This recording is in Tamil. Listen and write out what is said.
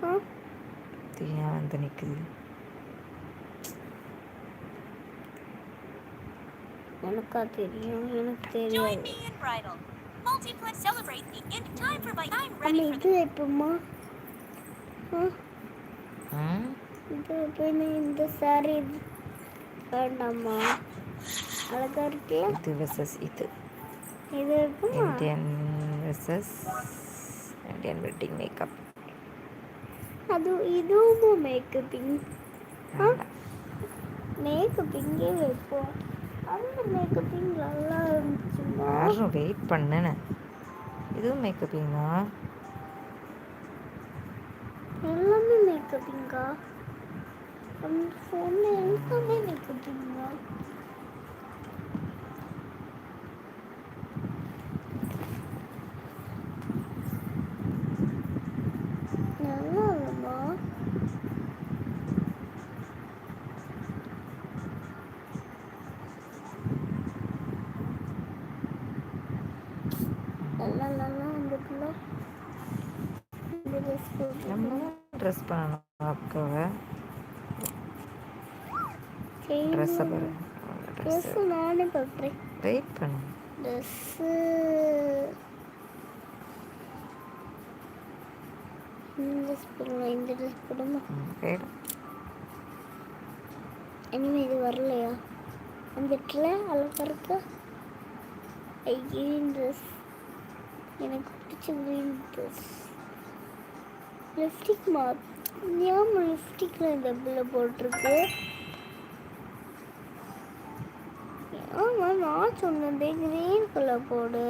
ஏன் வந்து நிற்குது எனக்கா தெரியும் எனக்கு for இது எப்பமா இது எப்படின்னு இந்த சாரி வேண்டாமா அழகா இருக்குல்ல இது வெர்சஸ் இது. இது இருக்குமா Indian versus Indian wedding makeup அது இதுவும் மேக்கப்பிங் மேக்கப் இங்கே வைப்போம் அந்த மேக்கப்பிங் நல்லா இருந்துச்சுமா யாரும் வெயிட் பண்ணுன்னு இதுவும் மேக்கப்பிங் தான் எல்லாமே மேக்கப்பிங்கா அந்த ஃபோனில் எல்லாமே மேக்கப்பிங்கா நல்லா இல்லைம்மா நல்லா நல்லா வந்துட்டுல இந்த ட்ரெஸ் போட்டு நம்ம ட்ரெஸ் பண்ணணும் அக்காவை. ட்ரெஸ்ஸை பாரு. ட்ரெஸ் நானே பார்க்குறேன் வெயிட் பண்ணு. ட்ரெஸ்ஸு இந்த ட்ரெஸ் போடலாம் இந்த ட்ரெஸ் போடுமா ம், போயிடு இனிமே இது வரலையா? வந்துட்டுல அழகா இருக்கா? க்ரீன் ட்ரெஸ் எனக்கு பிடிச்ச க்ரீன் ட்ரெஸ் லிப்ஸ்டிக் மா? ஞாபகம் லிப்ஸ்டிக்கில் இந்த பிள்ளை போட்டிருக்கு? ஆமாம் நான் சொன்னதே க்ரீன் கலர் போடு.